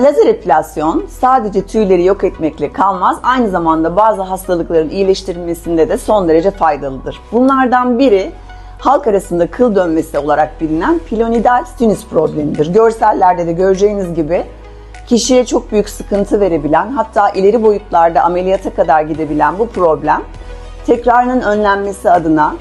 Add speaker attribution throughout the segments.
Speaker 1: Lazer epilasyon sadece tüyleri yok etmekle kalmaz, aynı zamanda bazı hastalıkların iyileştirilmesinde de son derece faydalıdır. Bunlardan biri halk arasında kıl dönmesi olarak bilinen pilonidal sinüs problemidir. Görsellerde de göreceğiniz gibi kişiye çok büyük sıkıntı verebilen, hatta ileri boyutlarda ameliyata kadar gidebilen bu problem tekrarının önlenmesi adına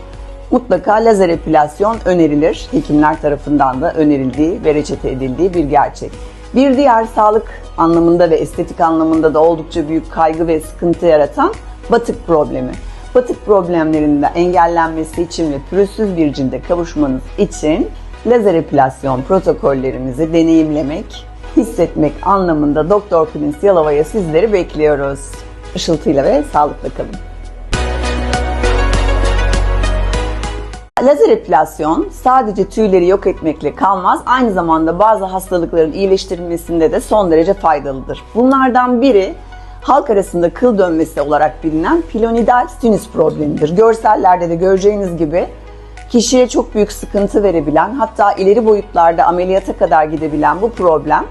Speaker 1: mutlaka lazer epilasyon önerilir. Hekimler tarafından da önerildiği ve reçete edildiği bir gerçek. Bir diğer sağlık anlamında ve estetik anlamında da oldukça büyük kaygı ve sıkıntı yaratan batık problemi. Batık problemlerinin de engellenmesi için ve pürüzsüz bir cilde kavuşmanız için lazer epilasyon protokollerimizi deneyimlemek, hissetmek anlamında Doktor Klins Yalova'ya sizleri bekliyoruz. Işıltıyla ve sağlıkla kalın. Lazer epilasyon sadece tüyleri yok etmekle kalmaz, aynı zamanda bazı hastalıkların iyileştirilmesinde de son derece faydalıdır. Bunlardan biri halk arasında kıl dönmesi olarak bilinen pilonidal sinüs problemidir. Görsellerde de göreceğiniz gibi kişiye çok büyük sıkıntı verebilen, hatta ileri boyutlarda ameliyata kadar gidebilen bu problem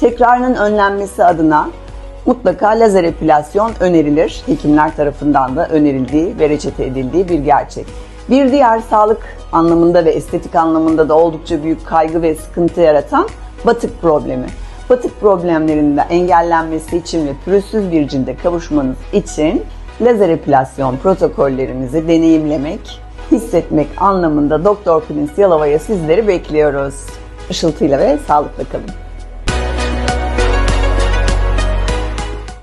Speaker 1: tekrarının önlenmesi adına mutlaka lazer epilasyon önerilir. Hekimler tarafından da önerildiği ve reçete edildiği bir gerçek. Bir diğer sağlık anlamında ve estetik anlamında da oldukça büyük kaygı ve sıkıntı yaratan batık problemi. Batık problemlerinin de engellenmesi için ve pürüzsüz bir cilde kavuşmanız için lazer epilasyon protokollerimizi deneyimlemek, hissetmek anlamında Doktor Klins Yalova'ya sizleri bekliyoruz. Işıltıyla ve sağlıkla kalın.